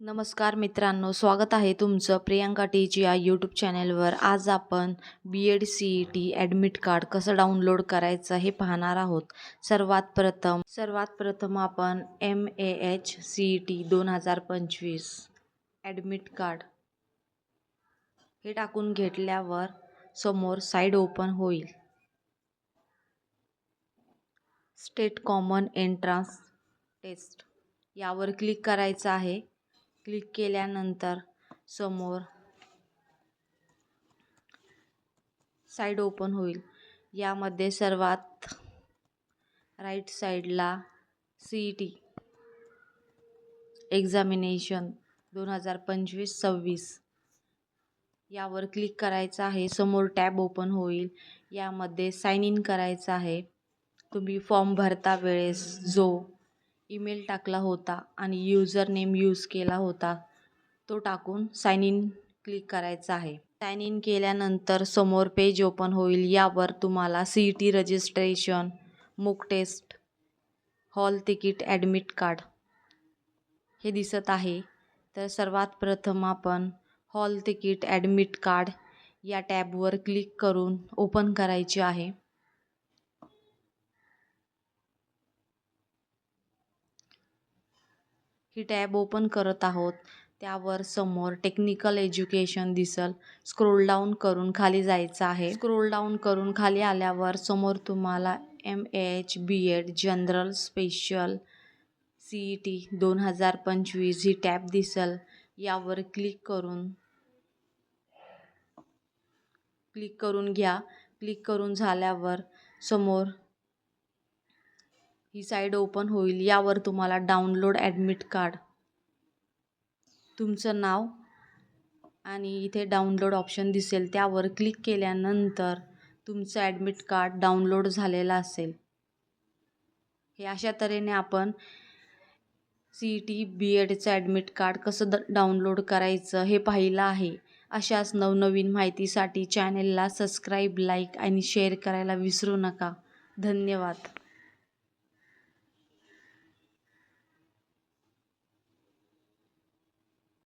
नमस्कार मित्रांनो स्वागत आहे तुमचं प्रियांका टीची या यूट्यूब चॅनेलवर आज आपण B Ed C E T admit card कसं डाउनलोड करायचं हे पाहणार आहोत. सर्वात प्रथम सर्वात प्रथम आपण M A H C E T दोन हजार पंचवीस ॲडमिट कार्ड हे टाकून घेतल्यावर समोर साईड ओपन होईल. स्टेट कॉमन एंट्रान्स टेस्ट यावर क्लिक करायचं आहे. क्लिक केल्यानंतर समोर साईड ओपन होईल. यामध्ये सर्वात राईट साईडला सी ई टी एक्झामिनेशन दोन हजार पंचवीस सव्वीस यावर क्लिक करायचं आहे. समोर टॅब ओपन होईल. यामध्ये साइन इन करायचं आहे. तुम्ही फॉर्म भरता वेळेस जो ईमेल टाकला होता आणि यूजर नेम यूज केला होता. तो टाकून साइन इन क्लिक करायचा आहे. साइन इन केल्यानंतर समोर पेज ओपन होईल. यावर तुम्हाला C E T registration mock test hall ticket admit card हे दिसत आहे. तर सर्वात प्रथम आपण हॉल तिकीट ॲडमिट कार्ड या टॅबवर क्लिक करून ओपन करायचे आहे. ही टॅब ओपन करत आहोत. त्यावर समोर टेक्निकल एज्युकेशन दिसल. स्क्रोल डाऊन करून खाली जायचं आहे. स्क्रोल डाऊन करून खाली आल्यावर समोर तुम्हाला M A H B Ed general special C E T दोन हजार पंचवीस ही टॅब दिसल. यावर क्लिक करून क्लिक करून घ्या. क्लिक करून झाल्यावर समोर ही साईड ओपन होईल यावर तुम्हाला डाउनलोड ॲडमिट कार्ड. तुमचं नाव आणि इथे डाउनलोड ऑप्शन दिसेल त्यावर क्लिक केल्यानंतर तुमचं ॲडमिट कार्ड डाउनलोड झालेलं असेल. हे अशा तऱ्हेने आपण सी ई टी बी एडचं ॲडमिट कार्ड कसं द डाउनलोड करायचं हे पाहिलं आहे. अशाच नवनवीन माहितीसाठी चॅनेलला सबस्क्राईब लाईक आणि शेअर करायला विसरू नका. धन्यवाद.